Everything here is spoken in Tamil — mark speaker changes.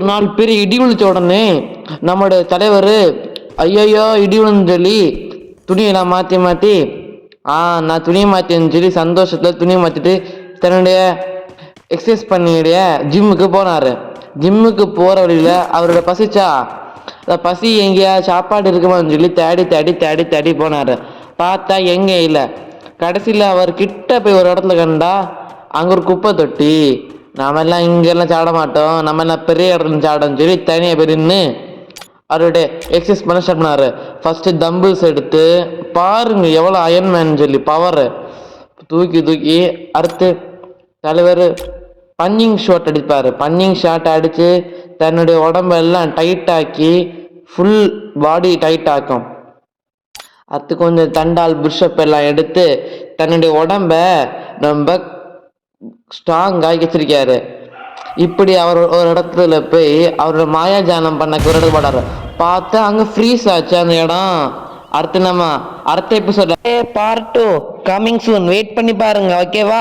Speaker 1: நாலு பேர் இடி விழுத்த உடனே நம்மளுடைய தலைவர் ஐயையோ இடி விழுந்து சொல்லி துணியெல்லாம் மாற்றி மாற்றி ஆ நான் துணியை மாற்றின்னு சொல்லி சந்தோஷத்தில் துணியை மாற்றிட்டு தன்னுடைய எக்ஸசைஸ் பண்ணிடைய ஜிம்முக்கு போனார். ஜிம்முக்கு போகிற வழியில் அவரோட பசிச்சா பசி எங்கேயா? சாப்பாடு இருக்குமான்னு சொல்லி தேடி தேடி தேடி தேடி போனார். பார்த்தா எங்கே இல்லை? கடைசியில் அவர் கிட்ட போய் ஒரு இடத்துல கண்டா அங்கே ஒரு குப்பை தொட்டி. நாமெல்லாம் இங்கெல்லாம் சாட மாட்டோம். நம்ம எல்லாம் பெரிய இடத்துல சாடன்னு சொல்லி தனியாக போய் நின்று அவருடைய எக்ஸசைஸ் பண்ண ஸ்டார்ட் பண்ணார். ஃபஸ்ட்டு தம்பிள்ஸ் எடுத்து பாருங்க எவ்வளோ அயன்மேன் சொல்லி பவர் தூக்கி தூக்கி அடுத்து தலைவர் பன்னிங் ஷாட் அடிப்பார். பன்னிங் ஷாட் அடித்து தன்னுடைய உடம்பெல்லாம் டைட் ஆக்கி ஃபுல் பாடி டைட் ஆக்கும் அது கொஞ்சம் தண்டால் புஷ்அப் எல்லாம் எடுத்து தன்னுடைய உடம்ப ரொம்ப ஸ்ட்ராங் ஆகி வச்சிருக்காரு. இப்படி அவர் ஒரு இடத்துல போய் அவரோட மாயாஜானம் பண்ண ஒரு இடத்துல போடாரு பார்த்தா அங்க ஃப்ரீஸ் ஆச்சு அந்த இடம். அடுத்து நம்ம அடுத்த episode part two coming soon wait பண்ணி பாருங்க ஓகேவா